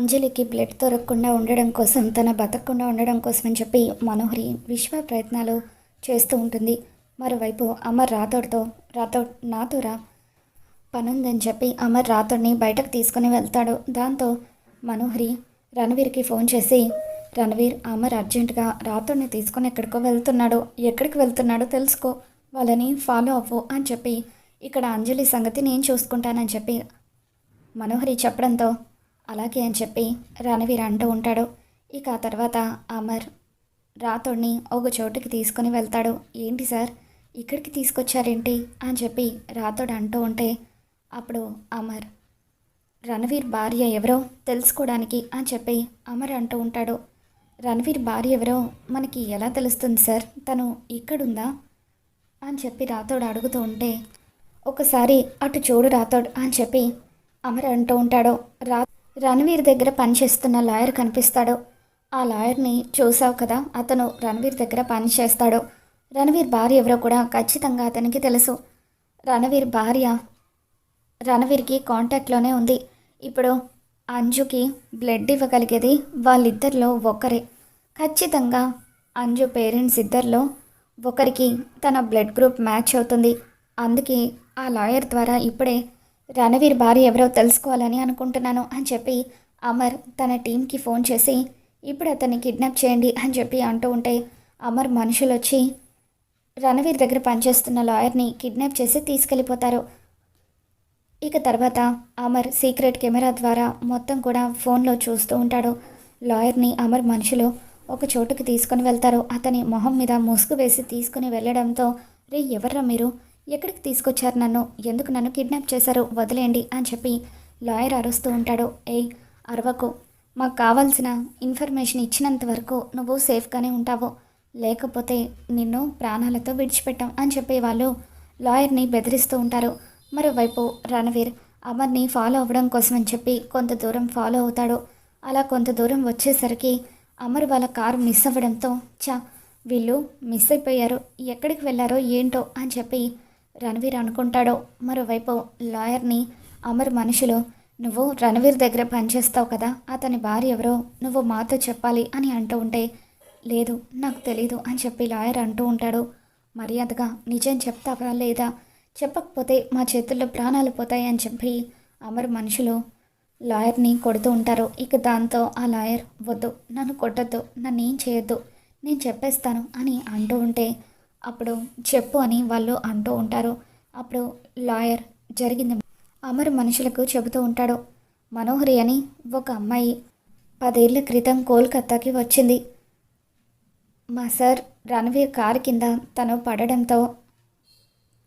అంజలికి బ్లడ్ దొరకకుండా ఉండడం కోసం తన బతకకుండా ఉండడం కోసం అని చెప్పి మనోహరి విశ్వ ప్రయత్నాలు చేస్తూ ఉంటుంది. మరోవైపు అమర్ రాథోడ్తో రాథోడ్ నాతోరా పనుందని చెప్పి అమర్ రాథోడ్ని బయటకు తీసుకుని వెళ్తాడు. దాంతో మనోహరి రణవీర్కి ఫోన్ చేసి రణవీర్ అమర్ అర్జెంటుగా రాథోడ్ని తీసుకొని ఎక్కడికో వెళ్తున్నాడు. ఎక్కడికి వెళ్తున్నాడో తెలుసుకో. వాళ్ళని ఫాలో అవ్వు అని చెప్పి ఇక్కడ అంజలి సంగతి నేను చూసుకుంటానని చెప్పి మనోహరి చెప్పడంతో అలాగే అని చెప్పి రణవీర్ అంటూ ఉంటాడు. ఇక ఆ తర్వాత అమర్ రాతోడిని ఒక చోటుకి తీసుకొని వెళ్తాడు. ఏంటి సార్? ఇక్కడికి తీసుకొచ్చారేంటి? అని చెప్పి రాతోడు అంటూ ఉంటే అప్పుడు అమర్ రణవీర్ భార్య ఎవరో తెలుసుకోవడానికి అని చెప్పి అమర్ అంటూ ఉంటాడు. రణవీర్ భార్య ఎవరో మనకి ఎలా తెలుస్తుంది సార్? తను ఇక్కడుందా? అని చెప్పి రాతోడు అడుగుతూ ఉంటే ఒకసారి అటు చూడు రాతోడు అని చెప్పి అమర్ అంటూ ఉంటాడు. రా రణవీర్ దగ్గర పనిచేస్తున్న లాయర్ కనిపిస్తాడు. ఆ లాయర్ని చూసావు కదా అతను రణవీర్ దగ్గర పనిచేస్తాడు. రణవీర్ భార్య ఎవరో కూడా ఖచ్చితంగా అతనికి తెలుసు. రణవీర్ భార్య రణవీర్కి కాంటాక్ట్లోనే ఉంది. ఇప్పుడు అంజుకి బ్లడ్ ఇవ్వగలిగేది వాళ్ళిద్దరిలో ఒకరే. ఖచ్చితంగా అంజు పేరెంట్స్ ఇద్దరిలో ఒకరికి తన బ్లడ్ గ్రూప్ మ్యాచ్ అవుతుంది. అందుకే ఆ లాయర్ ద్వారా ఇప్పుడే రణవీర్ భార్య ఎవరో తెలుసుకోవాలని అనుకుంటున్నాను అని చెప్పి అమర్ తన టీంకి ఫోన్ చేసి ఇప్పుడు అతన్ని కిడ్నాప్ చేయండి అని చెప్పి అంటూ ఉంటే అమర్ మనుషులు వచ్చి రణవీర్ దగ్గర పనిచేస్తున్న లాయర్ని కిడ్నాప్ చేసి తీసుకెళ్ళిపోతారు. ఇక తర్వాత అమర్ సీక్రెట్ కెమెరా ద్వారా మొత్తం కూడా ఫోన్లో చూస్తూ ఉంటాడు. లాయర్ని అమర్ మనుషులు ఒక చోటుకి తీసుకొని వెళ్తారు. అతని మొహం మీద ముసుగు వేసి తీసుకుని వెళ్ళడంతో రే ఎవర్రా మీరు? ఎక్కడికి తీసుకొచ్చారు నన్ను? ఎందుకు నన్ను కిడ్నాప్ చేశారు? వదిలేయండి అని చెప్పి లాయర్ అరుస్తూ ఉంటాడు. ఏయ్ అరవకు. మాకు కావాల్సిన ఇన్ఫర్మేషన్ ఇచ్చినంత వరకు నువ్వు సేఫ్గానే ఉంటావు. లేకపోతే నిన్ను ప్రాణాలతో విడిచిపెట్టాం అని చెప్పి వాళ్ళు లాయర్ని బెదిరిస్తూ ఉంటారు. మరోవైపు రణవీర్ అమర్ని ఫాలో అవ్వడం కోసం అని చెప్పి కొంత దూరం ఫాలో అవుతాడు. అలా కొంత దూరం వచ్చేసరికి అమర్ వాళ్ళ కారు మిస్ అవ్వడంతో చా వీళ్ళు మిస్ అయిపోయారు. ఎక్కడికి వెళ్ళారో ఏంటో అని చెప్పి రణవీర్ అనుకుంటాడో? మరోవైపు లాయర్ని అమర్ మనుషులు నువ్వు రణవీర్ దగ్గర పనిచేస్తావు కదా? అతని భార్య ఎవరో నువ్వు మాతో చెప్పాలి అని అంటూ ఉంటే లేదు నాకు తెలీదు అని చెప్పి లాయర్ అంటూ ఉంటాడు. మర్యాదగా నిజం చెప్తావా లేదా? చెప్పకపోతే మా చేతుల్లో ప్రాణాలు పోతాయి అని చెప్పి అమర్ మనుషులు లాయర్ని కొడుతూ ఉంటారు. ఇక దాంతో ఆ లాయర్ వద్దు నన్ను కొట్టద్దు నన్ను ఏం చేయొద్దు నేను చెప్పేస్తాను అని అంటూ ఉంటే అప్పుడు చెప్పు అని వాళ్ళు అంటూ ఉంటారు. అప్పుడు లాయర్ జరిగింది. అమర్ మనుషులకు చెబుతూ ఉంటాడు. మనోహరి అని ఒక అమ్మాయి పదేళ్ళ క్రితం కోల్కత్తాకి వచ్చింది. మా సార్ రణవీర్ కారు కింద తను పడడంతో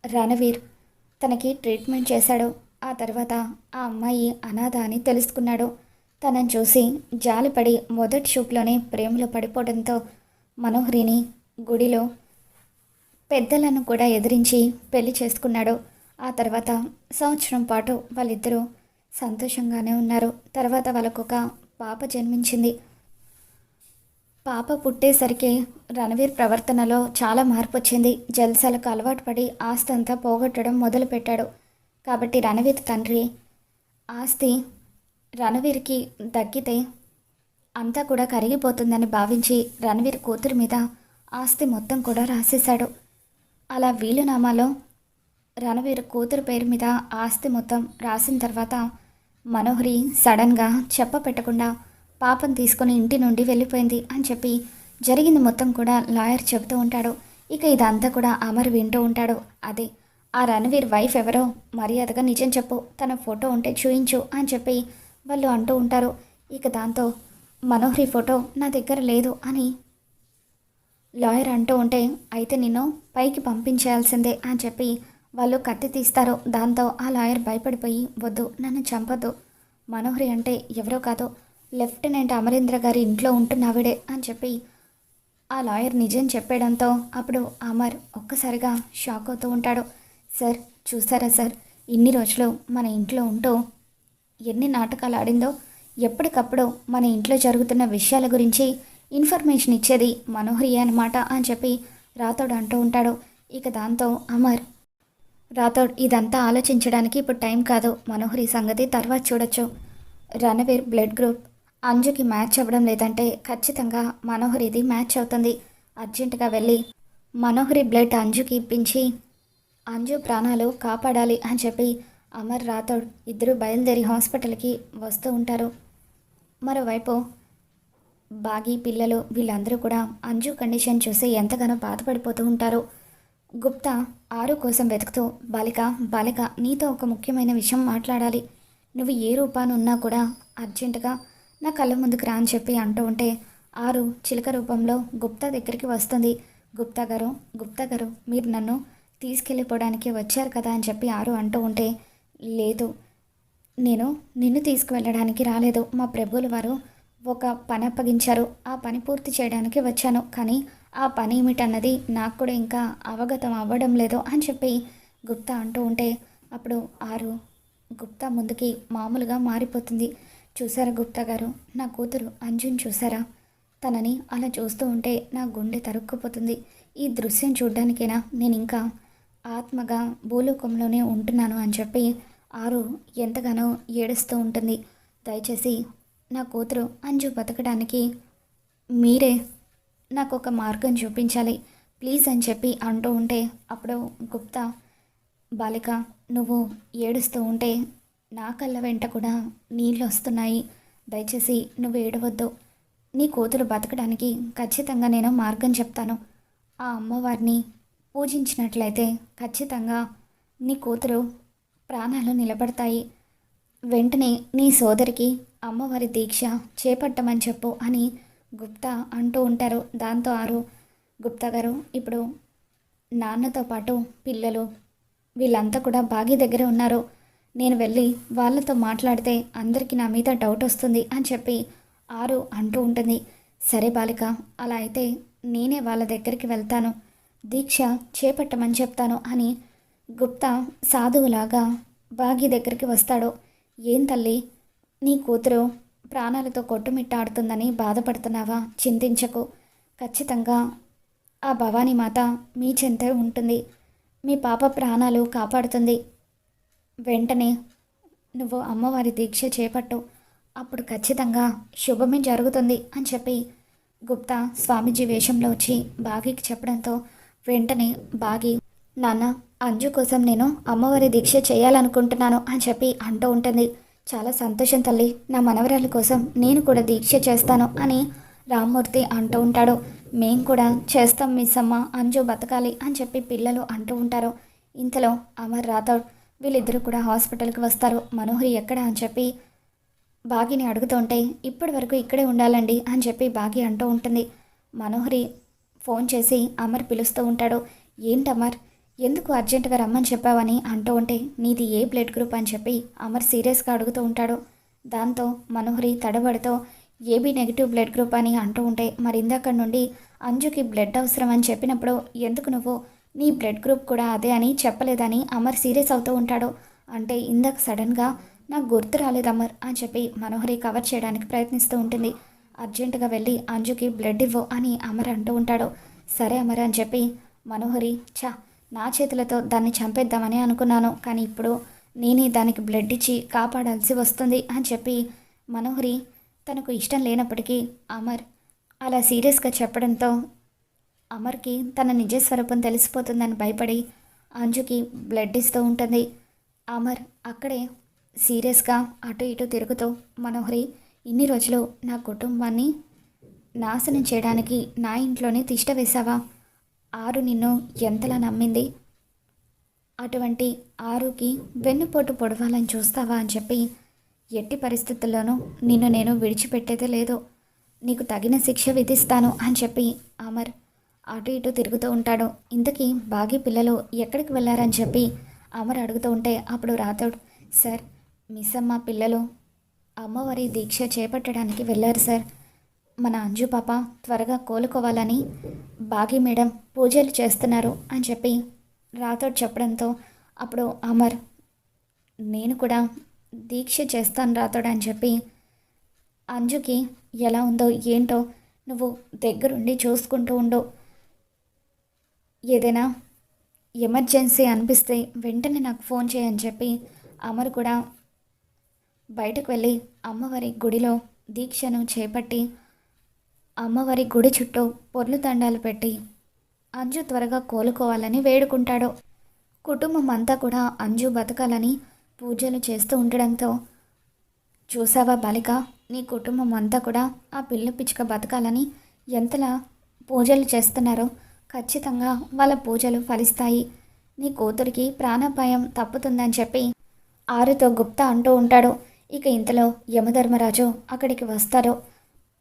రణవీర్ తనకి ట్రీట్మెంట్ చేశాడు. ఆ తర్వాత ఆ అమ్మాయి అనాథ అని తెలుసుకున్నాడు. తనని చూసి జాలిపడి మొదటి షూట్లోనే ప్రేమలో పడిపోవడంతో మనోహరిని గుడిలో పెద్దలను కూడా ఎదిరించి పెళ్ళి చేసుకున్నాడు. ఆ తర్వాత సంవత్సరం పాటు వాళ్ళిద్దరూ సంతోషంగానే ఉన్నారు. తర్వాత వాళ్ళకొక పాప జన్మించింది. పాప పుట్టేసరికి రణవీర్ ప్రవర్తనలో చాలా మార్పు వచ్చింది జల్సాలకు అలవాటు పడి ఆస్తి అంతా పోగొట్టడం మొదలుపెట్టాడు. కాబట్టి రణవీర్ తండ్రి ఆస్తి రణవీర్కి దక్కితే అంతా కూడా కరిగిపోతుందని భావించి రణవీర్ కూతురు మీద ఆస్తి మొత్తం కూడా రాసేశాడు. అలా వీలునామాలో రణవీర్ కూతురు పేరు మీద ఆస్తి మొత్తం రాసిన తర్వాత మనోహరి సడన్గా చెప్ప పెట్టకుండా పాపం తీసుకొని ఇంటి నుండి వెళ్ళిపోయింది అని చెప్పి జరిగింది మొత్తం కూడా లాయర్ చెబుతూ ఉంటాడు. ఇక ఇదంతా కూడా అమర్ వింటూ ఉంటాడు. అదే ఆ రణవీర్ వైఫ్ ఎవరో మర్యాదగా నిజం చెప్పు తన ఫోటో ఉంటే చూయించు అని చెప్పి వాళ్ళు అంటూ ఉంటారు. ఇక దాంతో మనోహరి ఫోటో నా దగ్గర లేదు అని లాయర్ అంటూ ఉంటే అయితే నిన్ను పైకి పంపించేయాల్సిందే అని చెప్పి వాళ్ళు కత్తి తీస్తారు. దాంతో ఆ లాయర్ భయపడిపోయి వద్దు నన్ను చంపొద్దు. మనోహరి అంటే ఎవరో కాదు లెఫ్టినెంట్ అమరేంద్ర గారి ఇంట్లో ఉంటున్నావిడే అని చెప్పి ఆ లాయర్ నిజం చెప్పేయడంతో అప్పుడు అమర్ ఒక్కసారిగా షాక్ అవుతూ ఉంటాడు. సార్ చూసారా సార్? ఇన్ని రోజులు మన ఇంట్లో ఉంటూ ఎన్ని నాటకాలు ఆడిందో ఎప్పటికప్పుడు మన ఇంట్లో జరుగుతున్న విషయాల గురించి ఇన్ఫర్మేషన్ ఇచ్చేది మనోహరి అనమాట అని చెప్పి రాథోడ్ అంటూ ఉంటాడు. ఇక దాంతో అమర్ రాథోడ్ ఇదంతా ఆలోచించడానికి ఇప్పుడు టైం కాదు. మనోహరి సంగతి తర్వాత చూడొచ్చు. రణవీర్ బ్లడ్ గ్రూప్ అంజుకి మ్యాచ్ అవ్వడం లేదంటే ఖచ్చితంగా మనోహరిది మ్యాచ్ అవుతుంది. అర్జెంటుగా వెళ్ళి మనోహరి బ్లడ్ అంజుకి ఇప్పించి అంజు ప్రాణాలు కాపాడాలి అని చెప్పి అమర్ రాథోడ్ ఇద్దరు బయలుదేరి హాస్పిటల్కి వస్తూ ఉంటారు. మరోవైపు బాగి పిల్లలు వీళ్ళందరూ కూడా అంజు కండిషన్ చూసి ఎంతగానో బాధపడిపోతూ ఉంటారు. గుప్తా ఆరు కోసం వెతుకుతూ బాలిక బాలిక నీతో ఒక ముఖ్యమైన విషయం మాట్లాడాలి. నువ్వు ఏ రూపానున్నా కూడా అర్జెంటుగా నా కళ్ళ ముందుకు రా అని చెప్పి అంటూ ఉంటే ఆరు చిలక రూపంలో గుప్తా దగ్గరికి వస్తుంది. గుప్తా గారు గుప్తా గారు మీరు నన్ను తీసుకెళ్ళిపోవడానికి వచ్చారు కదా అని చెప్పి ఆరు అంటూ ఉంటే లేదు నేను నిన్ను తీసుకువెళ్ళడానికి రాలేదు. మా ప్రభువుల వారు ఒక పని అప్పగించారు. ఆ పని పూర్తి చేయడానికి వచ్చాను. కానీ ఆ పని ఏమిటన్నది నాకు కూడా ఇంకా అవగతం అవ్వడం లేదు అని చెప్పి గుప్తా అంటూ ఉంటే అప్పుడు ఆరు గుప్తా ముందుకి మామూలుగా మారిపోతుంది. చూసారా గుప్తా గారు? నా కూతురు అంజున్ చూసారా తనని అలా చూస్తూ ఉంటే నా గుండె తరుక్కుపోతుంది. ఈ దృశ్యం చూడ్డానికైనా? నేను ఇంకా ఆత్మగా భూలోకంలోనే ఉంటున్నాను అని చెప్పి ఆరు ఎంతగానో ఏడుస్తూ ఉంటుంది. దయచేసి నా కూతురు అంజు బతకడానికి మీరే నాకు ఒక మార్గం చూపించాలి. ప్లీజ్ అని చెప్పి అంటూ ఉంటే అప్పుడు గుప్తా బాలిక నువ్వు ఏడుస్తూ ఉంటే నా కళ్ళ వెంట కూడా నీళ్ళు వస్తున్నాయి. దయచేసి నువ్వు ఏడవద్దు. నీ కూతురు బతకడానికి ఖచ్చితంగా నేను మార్గం చెప్తాను. ఆ అమ్మవారిని పూజించినట్లయితే ఖచ్చితంగా నీ కూతురు ప్రాణాలు నిలబడతాయి. వెంటనే నీ సోదరికి అమ్మవారి దీక్ష చేపట్టమని చెప్పు అని గుప్తా అంటూ ఉంటారు. దాంతో ఆరు గుప్తా గారు ఇప్పుడు నాన్నతో పాటు పిల్లలు వీళ్ళంతా కూడా బాగి దగ్గర ఉన్నారు. నేను వెళ్ళి వాళ్ళతో మాట్లాడితే అందరికీ నా మీద డౌట్ వస్తుంది అని చెప్పి ఆరు అంటూ ఉంటుంది. సరే బాలిక అలా అయితే నేనే వాళ్ళ దగ్గరికి వెళ్తాను. దీక్ష చేపట్టమని చెప్తాను అని గుప్తా సాధువులాగా బాగి దగ్గరికి వస్తాడు. ఏం తల్లి నీ కూతురు ప్రాణాలతో కొట్టుమిట్టాడుతుందని బాధపడుతున్నావా? చింతించకు. ఖచ్చితంగా ఆ భవానీ మాత మీ చింత ఉంటుంది. మీ పాప ప్రాణాలు కాపాడుతుంది. వెంటనే నువ్వు అమ్మవారి దీక్ష చేపట్టు. అప్పుడు ఖచ్చితంగా శుభమే జరుగుతుంది అని చెప్పి గుప్తా స్వామీజీ వేషంలో వచ్చి బాగికి చెప్పడంతో వెంటనే బాగి నాన్న అంజు కోసం నేను అమ్మవారి దీక్ష చేయాలనుకుంటున్నాను అని చెప్పి అంటూ ఉంటుంది. చాలా సంతోషం తల్లి. నా మనవరాల కోసం నేను కూడా దీక్ష చేస్తాను అని రామ్మూర్తి అంటూ ఉంటాడు. మేం కూడా చేస్తాం మిస్ అమ్మ అంజు బతకాలి అని చెప్పి పిల్లలు అంటూ ఉంటారు. ఇంతలో అమర్ రాథోడ్ వీళ్ళిద్దరూ కూడా హాస్పిటల్కి వస్తారు. మనోహరి ఎక్కడ అని చెప్పి బాగిని అడుగుతుంటే ఇప్పటి వరకు ఇక్కడే ఉండాలండి అని చెప్పి బాగి అంటూ ఉంటుంది. మనోహరి ఫోన్ చేసి అమర్ పిలుస్తూ ఉంటాడు. ఏంటమర్? ఎందుకు అర్జెంటుగా రమ్మని చెప్పావని అంటూ ఉంటే నీది ఏ బ్లడ్ గ్రూప్ అని చెప్పి అమర్ సీరియస్గా అడుగుతూ ఉంటాడు. దాంతో మనోహరి తడబడితో ఏబీ నెగిటివ్ బ్లడ్ గ్రూప్ అని అంటూ ఉంటే మరి ఇందాక నుండి అంజుకి బ్లడ్ అవసరం అని చెప్పినప్పుడు ఎందుకు నువ్వు? నీ బ్లడ్ గ్రూప్ కూడా అదే అని చెప్పలేదని అమర్ సీరియస్ అవుతూ ఉంటాడు. అంటే ఇందాక సడన్గా నాకు గుర్తు రాలేదు అమర్ అని చెప్పి మనోహరి కవర్ చేయడానికి ప్రయత్నిస్తూ ఉంటుంది. అర్జెంటుగా వెళ్ళి అంజుకి బ్లడ్ ఇవ్వు అని అమర్ అంటూ ఉంటాడు. సరే అమర్ అని చెప్పి మనోహరి చా నా చేతులతో దాన్ని చంపేద్దామని అనుకున్నాను. కానీ ఇప్పుడు నేనే దానికి బ్లడ్ ఇచ్చి కాపాడాల్సి వస్తుంది అని చెప్పి మనోహరి తనకు ఇష్టం లేనప్పటికీ అమర్ అలా సీరియస్గా చెప్పడంతో అమర్కి తన నిజ స్వరూపం తెలిసిపోతుందని భయపడి అంజుకి బ్లడ్ ఇస్తూ ఉంటుంది. అమర్ అక్కడే సీరియస్గా అటు ఇటు తిరుగుతూ మనోహరి ఇన్ని రోజులు నా కుటుంబాన్ని నాశనం చేయడానికి నా ఇంట్లోనే తిష్ట వేశావా? ఆరు నిన్ను ఎంతలా నమ్మింది? అటువంటి ఆరుకి వెన్నుపోటు పొడవాలని చూస్తావా అని చెప్పి ఎట్టి పరిస్థితుల్లోనూ నిన్ను నేను విడిచిపెట్టేదే లేదు. నీకు తగిన శిక్ష విధిస్తాను అని చెప్పి అమర్ అటు ఇటు తిరుగుతూ ఉంటాడు. ఇంతకీ బాగి పిల్లలు ఎక్కడికి వెళ్ళారని చెప్పి అమర్ అడుగుతూ ఉంటే అప్పుడు రాతోడు సార్ మిస్ అమ్మ పిల్లలు అమ్మవారి దీక్ష చేపట్టడానికి వెళ్ళారు సార్. మన అంజు పాప త్వరగా కోలుకోవాలని బాగి మేడం పూజలు చేస్తున్నారు అని చెప్పి రాతోడు చెప్పడంతో అప్పుడు అమర్ నేను కూడా దీక్ష చేస్తాను రాతోడు అని చెప్పి అంజుకి ఎలా ఉందో ఏంటో నువ్వు దగ్గరుండి చూసుకుంటూ ఉండు. ఏదైనా ఎమర్జెన్సీ అనిపిస్తే వెంటనే నాకు ఫోన్ చేయని చెప్పి అమర్ కూడా బయటకు వెళ్ళి అమ్మవారి గుడిలో దీక్షను చేపట్టి అమ్మవారి గుడి చుట్టూ పొర్లు దండాలు పెట్టి అంజు త్వరగా కోలుకోవాలని వేడుకుంటాడు. కుటుంబం అంతా కూడా అంజు బతకాలని పూజలు చేస్తూ ఉండడంతో చూసావా బాలిక? నీ కుటుంబం అంతా కూడా ఆ పిల్ల పిచ్చుక బతకాలని ఎంతలా పూజలు చేస్తున్నారో ఖచ్చితంగా వాళ్ళ పూజలు ఫలిస్తాయి. నీ కూతురికి ప్రాణాపాయం తప్పుతుందని చెప్పి ఆరుతో గుప్తా అంటూ ఉంటాడు. ఇక ఇంతలో యమధర్మరాజు అక్కడికి వస్తారు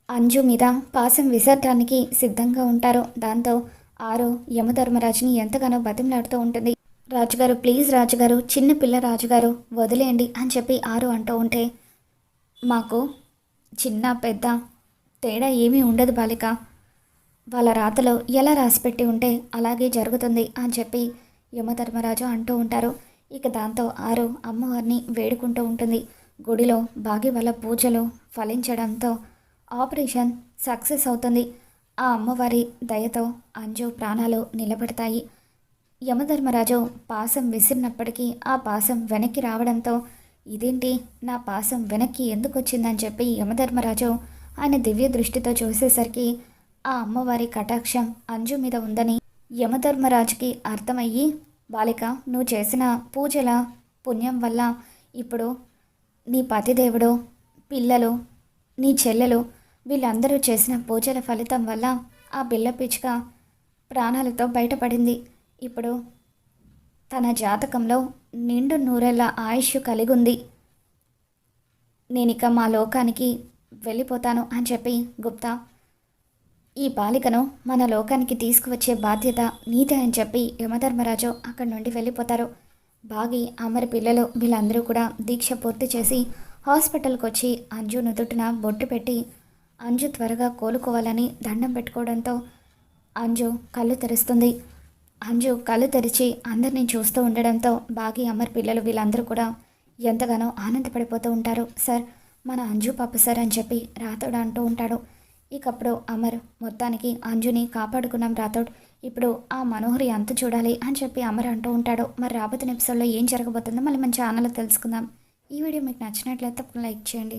అంజు మీద పాసం విసర్టానికి సిద్ధంగా ఉంటారు. దాంతో ఆరు యమధర్మరాజుని ఎంతగానో బతిమలాడుతూ ఉంటుంది. రాజుగారు ప్లీజ్ రాజుగారు చిన్న పిల్ల రాజుగారు వదిలేయండి అని చెప్పి ఆరు అంటూ ఉంటే మాకు చిన్న పెద్ద తేడా ఏమీ ఉండదు బాలిక. వాళ్ళ రాతలో ఎలా రాసిపెట్టి ఉంటే అలాగే జరుగుతుంది అని చెప్పి యమధర్మరాజు అంటూ ఉంటారు. ఇక దాంతో ఆరు అమ్మవారిని వేడుకుంటూ ఉంటుంది. గుడిలో బాగి వాళ్ళ పూజలు ఫలించడంతో ఆపరేషన్ సక్సెస్ అవుతుంది. ఆ అమ్మవారి దయతో అంజు ప్రాణాలు నిలబడతాయి. యమధర్మరాజు పాసం విసిరినప్పటికీ ఆ పాసం వెనక్కి రావడంతో ఇదేంటి? నా పాసం వెనక్కి ఎందుకు వచ్చిందని చెప్పి యమధర్మరాజు ఆయన దివ్య దృష్టితో చూసేసరికి ఆ అమ్మవారి కటాక్షం అంజు మీద ఉందని యమధర్మరాజుకి అర్థమయ్యి బాలిక నువ్వు చేసిన పూజల పుణ్యం వల్ల ఇప్పుడు నీ పతిదేవుడు పిల్లలు నీ చెల్లెలు వీళ్ళందరూ చేసిన పూజల ఫలితం వల్ల ఆ బిల్ల పిచ్చుక ప్రాణాలతో బయటపడింది. ఇప్పుడు తన జాతకంలో నిండు నూరెళ్ళ ఆయుష్ కలిగి ఉంది నేనిక మా లోకానికి వెళ్ళిపోతాను అని చెప్పి గుప్తా ఈ బాలికను మన లోకానికి తీసుకువచ్చే బాధ్యత నీదే అని చెప్పి యమధర్మరాజు అక్కడి నుండి వెళ్ళిపోతారు. బాగి అమరి పిల్లలు వీళ్ళందరూ కూడా దీక్ష పూర్తి చేసి హాస్పిటల్కి వచ్చి అంజు నుదుటిన బొట్టు పెట్టి అంజు త్వరగా కోలుకోవాలని దండం పెట్టుకోవడంతో అంజు కళ్ళు తెరుస్తుంది. అంజు కళ్ళు తెరిచి అందరినీ చూస్తూ ఉండడంతో బాగి అమర్ పిల్లలు వీళ్ళందరూ కూడా ఎంతగానో ఆనందపడిపోతూ ఉంటారు. సార్ మన అంజు పాప సార్ అని చెప్పి రాతోడు అంటూ ఉంటాడు. ఇకప్పుడు అమర్ మొత్తానికి అంజుని కాపాడుకున్నాం రాథోడ్. ఇప్పుడు ఆ మనోహరి అంత చూడాలి అని చెప్పి అమర్ అంటూ ఉంటాడు. మరి రాబోతున్న ఎపిసోడ్లో ఏం జరగబోతుందో మళ్ళీ మన ఛానల్లో తెలుసుకుందాం. ఈ వీడియో మీకు నచ్చినట్లయితే తప్పకుండా లైక్ చేయండి.